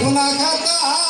Dona Cata,